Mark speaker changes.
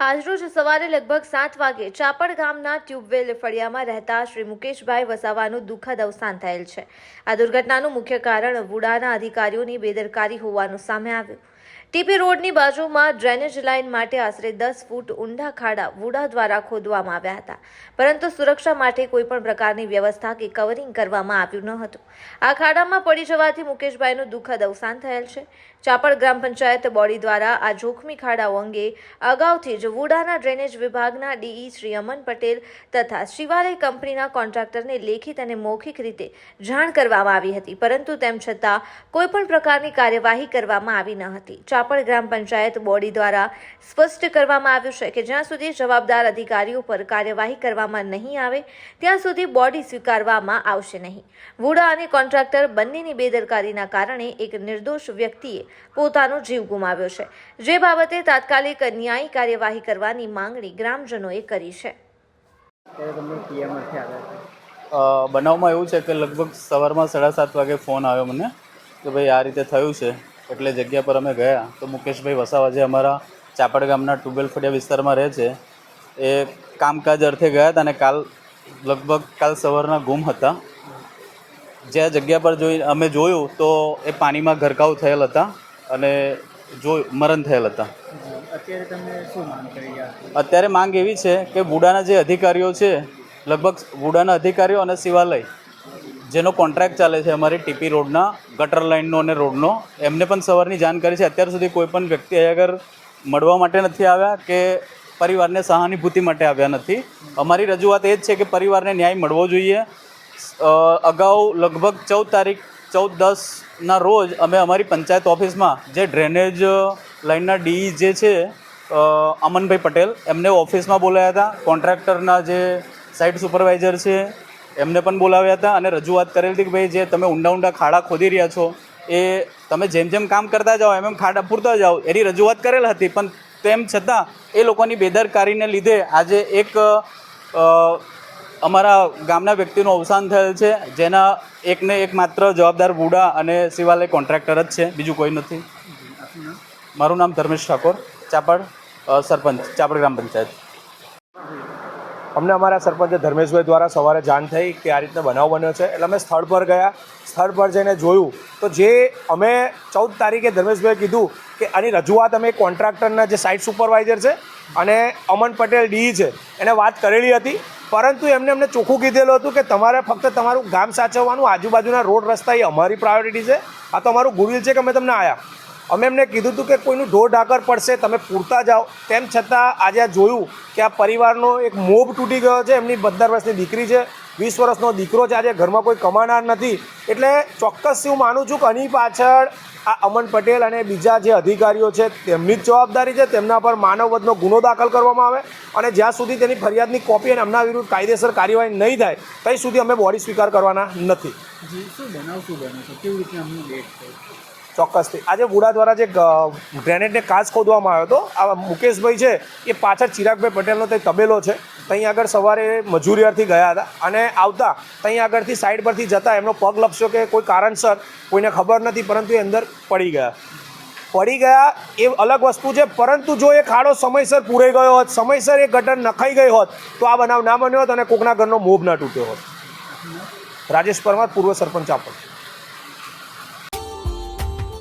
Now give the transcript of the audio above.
Speaker 1: આજરોજ સવારે લગભગ સાત વાગે ચાપડ ગામના ટ્યુબવેલ ફળિયામાં રહેતા શ્રી મુકેશભાઈ વસાવાનું દુઃખદ અવસાન થયેલ છે. આ દુર્ઘટનાનું મુખ્ય કારણ વુડાના અધિકારીઓની બેદરકારી હોવાનું સામે આવ્યું. ટીપી રોડની બાજુમાં ડ્રેનેજ લાઇન માટે આશરે દસ ફૂટ ઊંડા ખાડા વુડા દ્વારા ખોદવામાં આવ્યા હતા. પરંતુ સુરક્ષા માટે કોઈપણ પ્રકારની વ્યવસ્થા કે કવરિંગ કરવામાં આવ્યું ન હતું. આ ખાડામાં પડી જવાથી મુકેશભાઈનું દુઃખદ અવસાન થયેલ છે. ચાપડ ગ્રામ પંચાયત બોડી દ્વારા આ જોખમી ખાડાઓ અંગે અગાઉથી જ વુડાના ડ્રેનેજ વિભાગના ડીઈ શ્રી અમન પટેલ તથા શિવાલય કંપનીના કોન્ટ્રાક્ટરને લેખિત અને મૌખિક રીતે જાણ કરવામાં આવી હતી. પરંતુ તેમ છતાં કોઈપણ પ્રકારની કાર્યવાહી કરવામાં આવી ન હતી. ચાપડ ગ્રામ પંચાયત બોડી દ્વારા સ્પષ્ટ કરવામાં આવ્યું છે કે જ્યાં સુધી જવાબદાર અધિકારીઓ પર કાર્યવાહી કરવામાં નહીં આવે, ત્યાં સુધી બોડી સ્વીકારવામાં આવશે નહીં. વુડા અને કોન્ટ્રાક્ટર બંનેની બેદરકારીના કારણે એક નિર્દોષ વ્યક્તિએ પોતાનો જીવ ગુમાવ્યો છે. જે બાબતે તાત્કાલિક ન્યાયી કાર્યવાહી કરવાની માંગણી ગ્રામજનોએ કરી છે.
Speaker 2: બનાવમાં એવું છે કે લગભગ સવારમાં સાડા સાત વાગે ફોન આવ્યો મને કે ભાઈ આ રીતે થયું છે. એટલે જગ્યા પર અમે ગયા. તો મુકેશભાઈ વસાવા જે અમારા ચાપડ ગામના ટ્યુબવેલ ફળિયા વિસ્તારમાં રહે છે એ કામકાજ અર્થે ગયા હતા અને કાલ લગભગ કાલ સવારના ગુમ હતા. જ્યાં જગ્યા પર જોઈ અમે જોયું તો એ પાણીમાં ગરકાવ થયેલ હતા અને જો મરણ થયેલ હતા.
Speaker 3: અત્યારે માંગ કરી
Speaker 2: એવી છે કે બુડાના જે અધિકારીઓ છે લગભગ બુડાના અધિકારીઓ અને શિવાલય જેનો કોન્ટ્રાક્ટ ચાલે છે અમારી ટીપી રોડના ગટર લાઇનનો અને રોડનો એમને પણ સવારની જાણકારી છે. અત્યાર સુધી કોઈ પણ વ્યક્તિ અહીંયા આગળ મળવા માટે નથી આવ્યા કે પરિવારને સહાનુભૂતિ માટે આવ્યા નથી. અમારી રજૂઆત એ જ છે કે પરિવારને ન્યાય મળવો જોઈએ. અગાઉ લગભગ ચૌદ તારીખ ચૌદ દસના રોજ અમે અમારી પંચાયત ઓફિસમાં જે ડ્રેનેજ લાઇનના ડી જે છે અમનભાઈ પટેલ, એમને ઓફિસમાં બોલાવ્યા હતા. કોન્ટ્રાક્ટરના જે સાઇટ સુપરવાઇઝર છે, એમને પણ બોલાવ્યા હતા અને રજૂઆત કરેલી હતી કે ભાઈ જે તમે ઊંડા ઊંડા ખાડા ખોદી રહ્યા છો, એ તમે જેમ જેમ કામ કરતા જાઓ, એમ એમ ખાડા પૂરતા જાઓ, એની રજૂઆત કરેલ હતી. પણ તેમ છતાં એ લોકોની બેદરકારીને લીધે આજે એક અમારા ગામના વ્યક્તિનું અવસાન થયેલ છે. જેના એકને એક માત્ર જવાબદાર બુડા અને શિવાલય કોન્ટ્રાક્ટર જ છે. બીજું કોઈ નથી. મારું નામ ધર્મેશ ઠાકોર. ચાપડ સરપંચ, ચાપડ ગ્રામ પંચાયત.
Speaker 4: અમને અમારા સરપંચ ધર્મેશભાઈ દ્વારા સવારે જાણ થઈ કે આ રીતના બનાવ બન્યો છે. એટલે અમે સ્થળ પર ગયા. સ્થળ પર જઈને જોયું. તો જે અમે ચૌદ તારીખે ધર્મેશભાઈ કીધું કે આની રજૂઆત અમે કોન્ટ્રાક્ટરના જે સાઇટ સુપરવાઇઝર છે અને અમન પટેલ ડી છે, એને વાત કરેલી હતી. પરંતુ એમને અમને ચોખ્ખું કીધેલું હતું કે તમારે ફક્ત તમારું ગામ સાચવવાનું, આજુબાજુના રોડ રસ્તા એ અમારી પ્રાયોરિટી છે. આ તો અમારું ગુડવિલ છે કે અમે તમને આવ્યા અમે એમને કીધું હતું કે કોઈનું ઢોર ઢાકર પડશે, તમે પૂરતા જાઓ. તેમ છતાં આજે આ જોયું કે આ પરિવારનો એક મોભ તૂટી ગયો છે, એમની પંદર વર્ષની દીકરી છે. વીસ વર્ષનો દીકરો છે, આજે ઘરમાં કોઈ કમાનાર નથી. એટલે ચોક્કસ હું માનું છું કે આની પાછળ આ અમન પટેલ અને બીજા જે અધિકારીઓ છે, તેમની જ જવાબદારી છે, તેમના પર માનવવધનો ગુનો દાખલ કરવામાં આવે અને જ્યાં સુધી તેની ફરિયાદની કોપી અને એમના વિરુદ્ધ કાયદેસર કાર્યવાહી નહીં થાય ત્યાં સુધી અમે બોડી સ્વીકાર કરવાના નથી.
Speaker 3: શું બનાવ કેવી રીતે
Speaker 4: ચોક્કસથી. આજે બુડા દ્વારા જે ગ્રેનેડને કાચ ખોદવામાં આવ્યો હતો આ મુકેશભાઈ છે, એ પાછળ ચિરાગભાઈ પટેલનો તે તબેલો છે ત્યાં આગળ સવારે મજૂરી અર્થી ગયા હતા અને આવતા ત્યાં આગળથી સાઈડ પરથી જતા એમનો પગ લપસ્યો કે કોઈ કારણસર કોઈને ખબર નથી, પરંતુ એ અંદર પડી ગયા. પડી ગયા એ અલગ વસ્તુ છે, પરંતુ જો એ ખાડો સમયસર પૂરાઈ ગયો હોત, સમયસર એ ગટર નખાઈ ગઈ હોત, તો આ બનાવ ના બન્યો હોત અને કોકના ઘરનો મોભ ના તૂટ્યો હોત. રાજેશ પરમાર, પૂર્વ સરપંચ આપણ.